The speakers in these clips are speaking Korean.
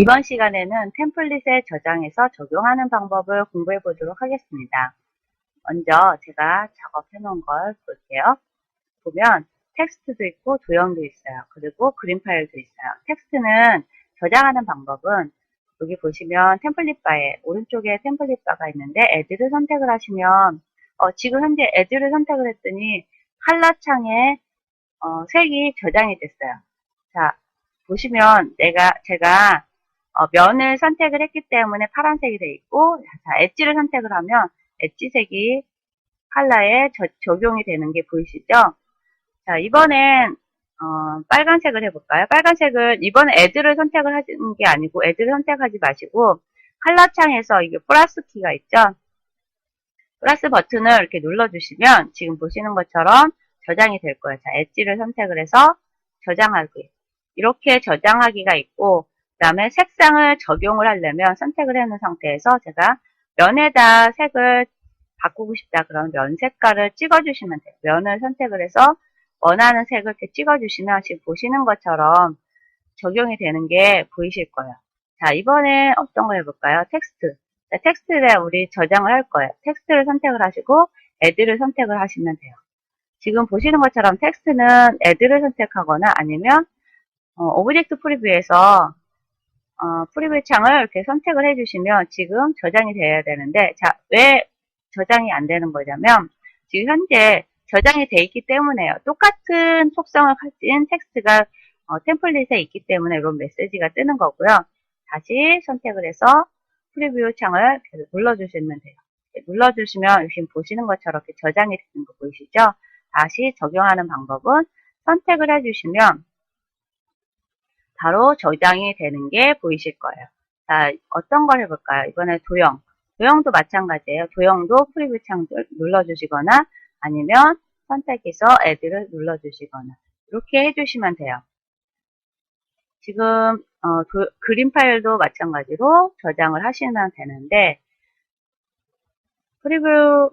이번 시간에는 템플릿에 저장해서 적용하는 방법을 공부해 보도록 하겠습니다. 먼저 제가 작업해 놓은 걸 볼게요. 보면 텍스트도 있고 도형도 있어요. 그리고 그림 파일도 있어요. 텍스트는 저장하는 방법은 여기 보시면 템플릿 바에 오른쪽에 템플릿 바가 있는데 애드를 선택을 하시면 어, 지금 현재 애드를 선택을 했더니 칼라 창에 어, 색이 저장이 됐어요. 자 보시면 내가 제가 어, 면을 선택을 했기 때문에 파란색이 되어 있고 자 엣지를 선택을 하면 엣지색이 컬러에 저- 적용이 되는 게 보이시죠? 자 이번엔 어, 빨간색을 해볼까요? 빨간색을 이번에 애드를 선택을 하시는 게 아니고 애드를 선택하지 마시고 컬러 창에서 이게 플러스 키가 있죠? 플러스 버튼을 이렇게 눌러주시면 지금 보시는 것처럼 저장이 될 거예요. 자, 엣지를 선택을 해서 저장하기. 이렇게 저장하기가 있고, 그 다음에 색상을 적용을 하려면 선택을 해놓은 상태에서 제가 면에다 색을 바꾸고 싶다. 그러면 면 색깔을 찍어주시면 돼요. 면을 선택을 해서 원하는 색을 이렇게 찍어주시면 지금 보시는 것처럼 적용이 되는 게 보이실 거예요. 자, 이번에 어떤 거 해볼까요? 텍스트. 자, 텍스트에 우리 저장을 할 거예요. 텍스트를 선택을 하시고, 애드를 선택을 하시면 돼요. 지금 보시는 것처럼 텍스트는 애드를 선택하거나 아니면 어, 오브젝트 프리뷰에서 어, 프리뷰 창을 이렇게 선택을 해주시면 지금 저장이 돼야 되는데 자, 왜 저장이 안 되는 거냐면 지금 현재 저장이 돼 있기 때문에요. 똑같은 속성을 가진 텍스트가 어, 템플릿에 있기 때문에 이런 메시지가 뜨는 거고요. 다시 선택을 해서 프리뷰 창을 계속 눌러주시면 돼요. 눌러주시면 지금 보시는 것처럼 이렇게 저장이 되는 거 보이시죠? 다시 적용하는 방법은 선택을 해주시면 바로 저장이 되는 게 보이실 거예요. 자, 어떤 걸 해볼까요? 이번에 도형. 도형도 마찬가지예요. 도형도 프리뷰 창 눌러주시거나 아니면 선택해서 애드를 눌러주시거나 이렇게 해주시면 돼요. 지금 어, 도- 그림 파일도 마찬가지로 저장을 하시면 되는데 프리뷰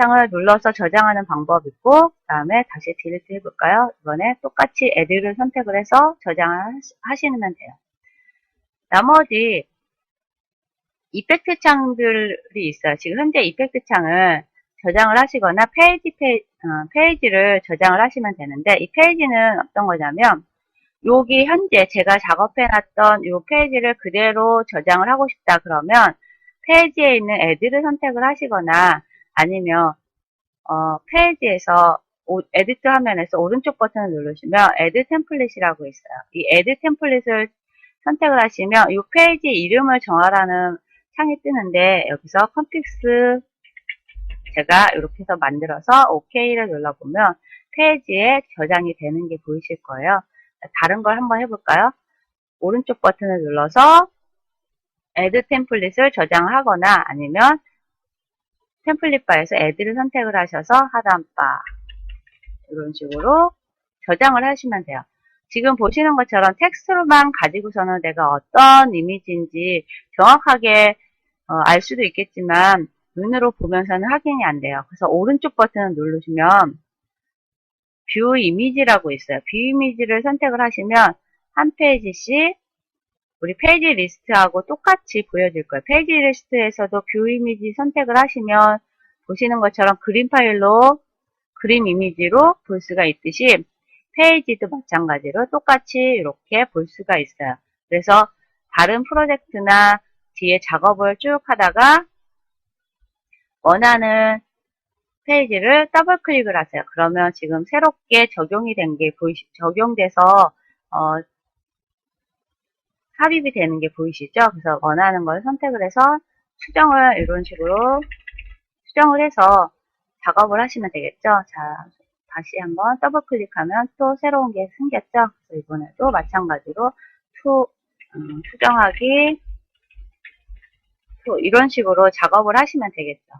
창을 눌러서 저장하는 방법 있고 그 다음에 다시 딜리트 해볼까요? 이번에 똑같이 애드를 선택을 해서 저장을 하시- 하시면 돼요. 나머지 이펙트 창들이 있어요. 지금 현재 이펙트 창을 저장을 하시거나 페이지 페이, 어, 페이지를 저장을 하시면 되는데 이 페이지는 어떤 거냐면 여기 현재 제가 작업해 놨던 이 페이지를 그대로 저장을 하고 싶다 그러면 페이지에 있는 애드를 선택을 하시거나 아니면 어, 페이지에서 오- 에디트 화면에서 오른쪽 버튼을 누르시면 애드 템플릿이라고 있어요. 이 애드 템플릿을 선택을 하시면 이 페이지 이름을 정하라는 창이 뜨는데 여기서 컴픽스 제가 이렇게 해서 만들어서 OK를 눌러보면 페이지에 저장이 되는 게 보이실 거예요. 다른 걸 한번 해볼까요? 오른쪽 버튼을 눌러서 애드 템플릿을 저장하거나 아니면 템플릿 바에서 애드를 선택을 하셔서 하단 바 이런 식으로 저장을 하시면 돼요. 지금 보시는 것처럼 텍스트로만 가지고서는 내가 어떤 이미지인지 정확하게 어, 알 수도 있겠지만 눈으로 보면서는 확인이 안 돼요. 그래서 오른쪽 버튼을 누르시면 뷰 이미지라고 있어요. 뷰 이미지를 선택을 하시면 한 페이지씩 우리 페이지 리스트하고 똑같이 보여질 거예요. 페이지 리스트에서도 뷰 이미지 선택을 하시면 보시는 것처럼 그림 파일로 그림 이미지로 볼 수가 있듯이 페이지도 마찬가지로 똑같이 이렇게 볼 수가 있어요. 그래서 다른 프로젝트나 뒤에 작업을 쭉 하다가 원하는 페이지를 더블 클릭을 하세요. 그러면 지금 새롭게 적용이 된 게 적용돼서, 어, 삽입이 되는 게 보이시죠? 그래서 원하는 걸 선택을 해서 수정을 이런 식으로 수정을 해서 작업을 하시면 되겠죠? 자, 다시 한번 더블 클릭하면 또 새로운 게 생겼죠? 그래서 이번에도 마찬가지로 투, 음, 수정하기, 또 이런 식으로 작업을 하시면 되겠죠.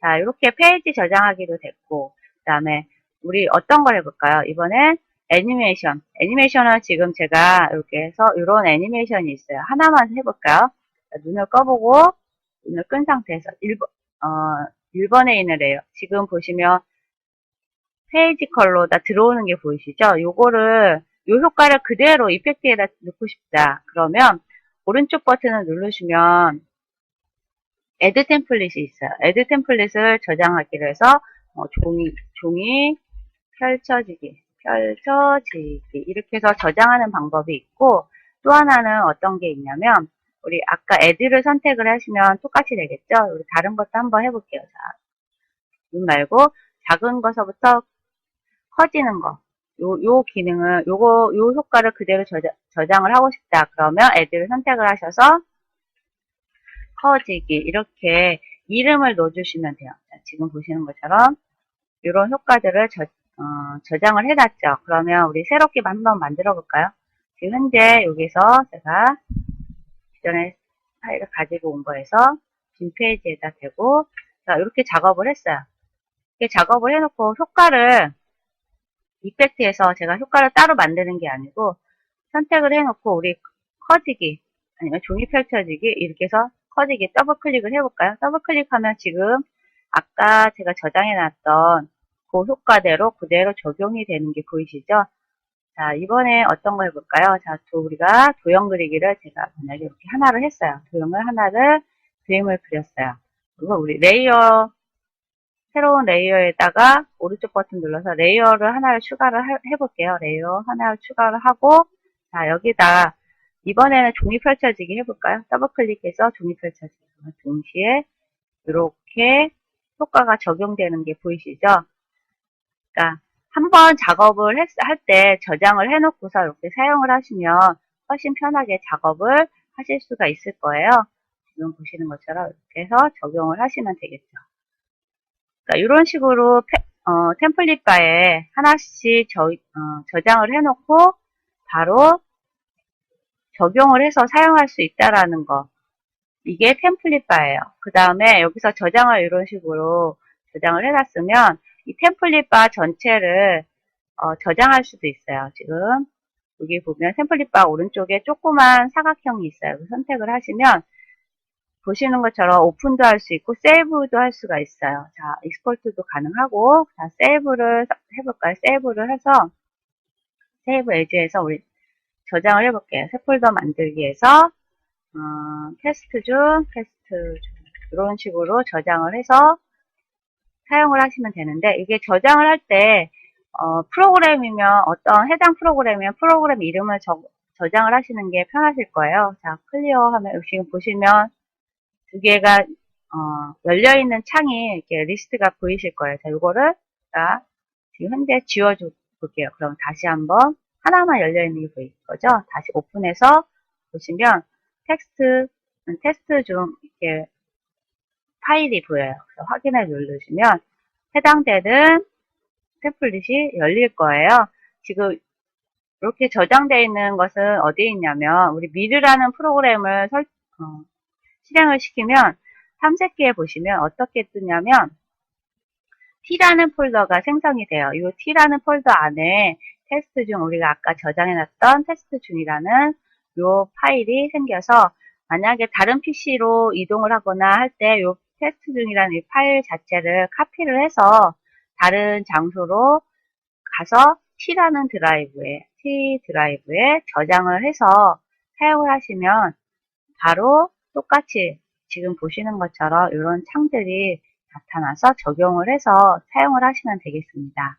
자, 이렇게 페이지 저장하기도 됐고, 그 다음에 우리 어떤 걸 해볼까요? 이번엔 애니메이션. 애니메이션은 지금 제가 이렇게 해서 이런 애니메이션이 있어요. 하나만 해볼까요? 자, 눈을 꺼보고, 눈을 끈 상태에서 1번, 어, 1번에 있는 애요. 지금 보시면 페이지 컬러 다 들어오는 게 보이시죠? 요거를, 요 효과를 그대로 이펙트에다 넣고 싶다. 그러면 오른쪽 버튼을 누르시면 Add 템플릿이 있어요. Add 템플릿을 저장하기로 해서 어, 종이, 종이 펼쳐지기, 펼쳐지기 이렇게 해서 저장하는 방법이 있고 또 하나는 어떤 게 있냐면 우리 아까 Add를 선택을 하시면 똑같이 되겠죠? 우리 다른 것도 한번 해볼게요. 자, 눈 말고 작은 것서부터 커지는 거. 요, 요 기능을, 요거, 요 효과를 그대로 저장, 저장을 하고 싶다. 그러면 Add를 선택을 하셔서 커지기 이렇게 이름을 넣어주시면 돼요. 자, 지금 보시는 것처럼 이런 효과들을 저, 어, 저장을 해놨죠. 그러면 우리 새롭게 한번 만들어 볼까요? 지금 현재 여기서 제가 기존에 파일을 가지고 온 거에서 빈 페이지에다 대고 자 이렇게 작업을 했어요. 이렇게 작업을 해놓고 효과를 이펙트에서 제가 효과를 따로 만드는 게 아니고 선택을 해놓고 우리 커지기 아니면 종이 펼쳐지기 이렇게 해서 커지기 더블 클릭을 해볼까요? 더블 클릭하면 지금 아까 제가 저장해 놨던 그 효과대로 그대로 적용이 되는 게 보이시죠? 자, 이번에 어떤 거 해볼까요? 자, 또 우리가 도형 그리기를 제가 만약에 이렇게 하나를 했어요. 도형을 하나를 그림을 그렸어요. 그리고 우리 레이어, 새로운 레이어에다가 오른쪽 버튼 눌러서 레이어를 하나를 추가를 하- 해볼게요. 레이어 하나를 추가를 하고, 자, 여기다 이번에는 종이 펼쳐지기 해볼까요? 더블 클릭해서 종이 펼쳐지기. 동시에 이렇게 효과가 적용되는 게 보이시죠? 그러니까 한번 작업을 할 때 저장을 해놓고서 이렇게 사용을 하시면 훨씬 편하게 작업을 하실 수가 있을 거예요. 지금 보시는 것처럼 이렇게 해서 적용을 하시면 되겠죠. 그러니까 이런 식으로 페- 어, 템플릿 바에 하나씩 저, 어, 저장을 해놓고 바로 적용을 해서 사용할 수 있다라는 거. 이게 템플릿 바예요. 그 다음에 여기서 저장을 이런 식으로 저장을 해놨으면 이 템플릿 바 전체를 어, 저장할 수도 있어요. 지금 여기 보면 템플릿 바 오른쪽에 조그만 사각형이 있어요. 그 선택을 하시면 보시는 것처럼 오픈도 할 수 있고 세이브도 할 수가 있어요. 자, 익스포트도 가능하고 자, 세이브를 해볼까요? 세이브를 해서 세이브 에지에서 우리 저장을 해볼게요. 새 폴더 만들기에서 어, 테스트 중, 테스트 중 이런 식으로 저장을 해서 사용을 하시면 되는데 이게 저장을 할때 어, 프로그램이면 어떤 해당 프로그램이면 프로그램 이름을 저, 저장을 하시는 게 편하실 거예요. 자, 클리어 하면 지금 보시면 두 개가 어, 열려 있는 창이 이렇게 리스트가 보이실 거예요. 자, 이거를 자, 지금 현재 지워 줘 볼게요. 그럼 다시 한번 하나만 열려 있는 게 보일 거죠? 다시 오픈해서 보시면 텍스트 테스트 중 이렇게 파일이 보여요. 그래서 확인을 누르시면 해당되는 템플릿이 열릴 거예요. 지금 이렇게 저장되어 있는 것은 어디에 있냐면 우리 미르라는 프로그램을 설, 어, 실행을 시키면 탐색기에 보시면 어떻게 뜨냐면 T라는 폴더가 생성이 돼요. 이 T라는 폴더 안에 테스트 중 우리가 아까 저장해놨던 테스트 중이라는 이 파일이 생겨서 만약에 다른 PC로 이동을 하거나 할 때 이 테스트 중이라는 이 파일 자체를 카피를 해서 다른 장소로 가서 T라는 드라이브에 T 드라이브에 저장을 해서 사용을 하시면 바로 똑같이 지금 보시는 것처럼 이런 창들이 나타나서 적용을 해서 사용을 하시면 되겠습니다.